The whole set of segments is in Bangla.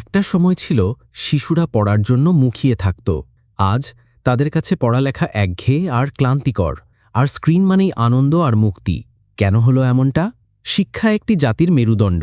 একটা সময় ছিল শিশুরা পড়ার জন্য মুখিয়ে থাকত। আজ তাদের কাছে পড়ালেখা একঘেয়ে আর ক্লান্তিকর, আর স্ক্রিন মানেই আনন্দ আর মুক্তি। কেন হলো এমনটা? শিক্ষা একটি জাতির মেরুদণ্ড।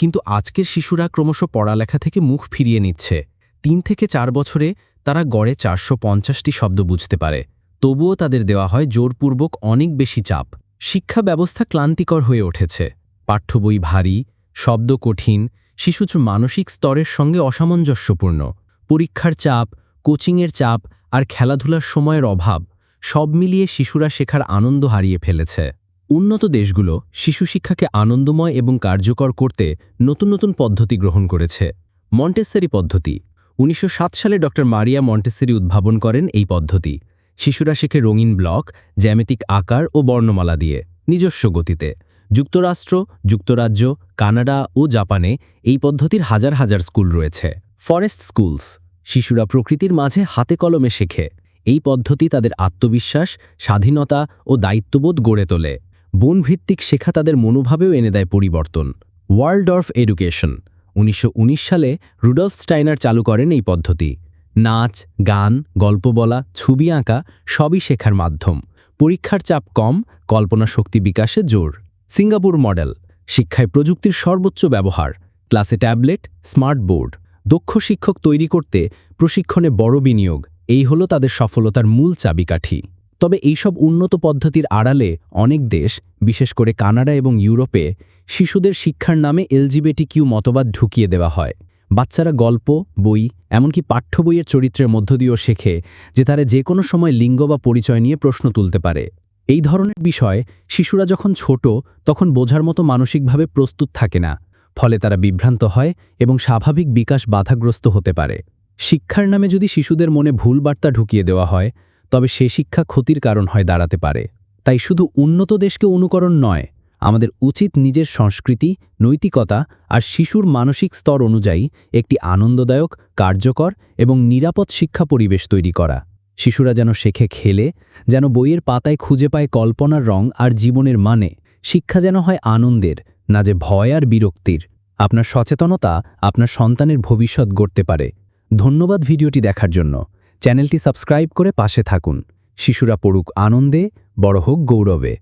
কিন্তু আজকের শিশুরা ক্রমশ পড়ালেখা থেকে মুখ ফিরিয়ে নিচ্ছে। তিন থেকে চার বছরে তারা গড়ে চারশো পঞ্চাশটি শব্দ বুঝতে পারে। তবুও তাদের দেওয়া হয় জোরপূর্বক অনেক বেশি চাপ। শিক্ষা ব্যবস্থা ক্লান্তিকর হয়ে উঠেছে। পাঠ্যবই ভারী, শব্দ কঠিন শিশুর মানসিক স্তরের সঙ্গে অসামঞ্জস্যপূর্ণ। পরীক্ষার চাপ, কোচিংয়ের চাপ আর খেলাধুলার সময়ের অভাব সব মিলিয়ে শিশুরা শেখার আনন্দ হারিয়ে ফেলেছে। উন্নত দেশগুলো শিশু শিক্ষাকে আনন্দময় এবং কার্যকর করতে নতুন নতুন পদ্ধতি গ্রহণ করেছে। মন্টেসেরি পদ্ধতি। উনিশশো সাত সালে ড. মারিয়া মন্টেসেরি উদ্ভাবন করেন এই পদ্ধতি। শিশুরা শেখে রঙিন ব্লক, জ্যামিতিক আকার ও বর্ণমালা দিয়ে নিজস্ব গতিতে। যুক্তরাষ্ট্র, যুক্তরাজ্য, কানাডা ও জাপানে এই পদ্ধতির হাজার হাজার স্কুল রয়েছে। ফরেস্ট স্কুলস, শিশুরা প্রকৃতির মাঝে হাতে কলমে শেখে। এই পদ্ধতি তাদের আত্মবিশ্বাস, স্বাধীনতা ও দায়িত্ববোধ গড়ে তোলে। বনভিত্তিক শেখা তাদের মনোভাবেও এনে দেয় পরিবর্তন। ওয়ার্ল্ড অফ এডুকেশন, উনিশশো উনিশ সালে রুডলফ স্টাইনার চালু করেন এই পদ্ধতি। নাচ, গান, গল্প বলা, ছবি আঁকা সবই শেখার মাধ্যম। পরীক্ষার চাপ কম, কল্পনা শক্তি বিকাশে জোর। সিঙ্গাপুর মডেল, শিক্ষায় প্রযুক্তির সর্বোচ্চ ব্যবহার, ক্লাসে ট্যাবলেট, স্মার্ট বোর্ড, দক্ষ শিক্ষক তৈরি করতে প্রশিক্ষণে বড় বিনিয়োগ, এই হলো তাদের সফলতার মূল চাবিকাঠি। তবে এইসব উন্নত পদ্ধতির আড়ালে অনেক দেশ, বিশেষ করে কানাডা এবং ইউরোপে, শিশুদের শিক্ষার নামে এলজিবেটি কিউ মতবাদ ঢুকিয়ে দেওয়া হয়। বাচ্চারা গল্প, বই, এমনকি পাঠ্য বইয়ের চরিত্রের মধ্য দিয়েও শেখে, যে তারা যে কোনো সময় লিঙ্গ বা পরিচয় নিয়ে প্রশ্ন তুলতে পারে। এই ধরনের বিষয় শিশুরা যখন ছোট, তখন বোঝার মতো মানসিকভাবে প্রস্তুত থাকে না। ফলে তারা বিভ্রান্ত হয় এবং স্বাভাবিক বিকাশ বাধাগ্রস্ত হতে পারে। শিক্ষার নামে যদি শিশুদের মনে ভুল বার্তা ঢুকিয়ে দেওয়া হয়, তবে সে শিক্ষা ক্ষতির কারণ হয় দাঁড়াতে পারে। তাই শুধু উন্নত দেশকে অনুকরণ নয়, আমাদের উচিত নিজের সংস্কৃতি, নৈতিকতা আর শিশুর মানসিক স্তর অনুযায়ী একটি আনন্দদায়ক, কার্যকর এবং নিরাপদ শিক্ষা পরিবেশ তৈরি করা। শিশুরা যেন শেখে খেলে, যেন বইয়ের পাতায় খুঁজে পায় কল্পনার রং আর জীবনের মানে। শিক্ষা যেন হয় আনন্দের, না যে ভয় আর বিরক্তির। আপনার সচেতনতা আপনার সন্তানের ভবিষ্যৎ গড়তে পারে। ধন্যবাদ ভিডিওটি দেখার জন্য। চ্যানেলটি সাবস্ক্রাইব করে পাশে থাকুন। শিশুরা পড়ুক আনন্দে, বড় হোক গৌরবে।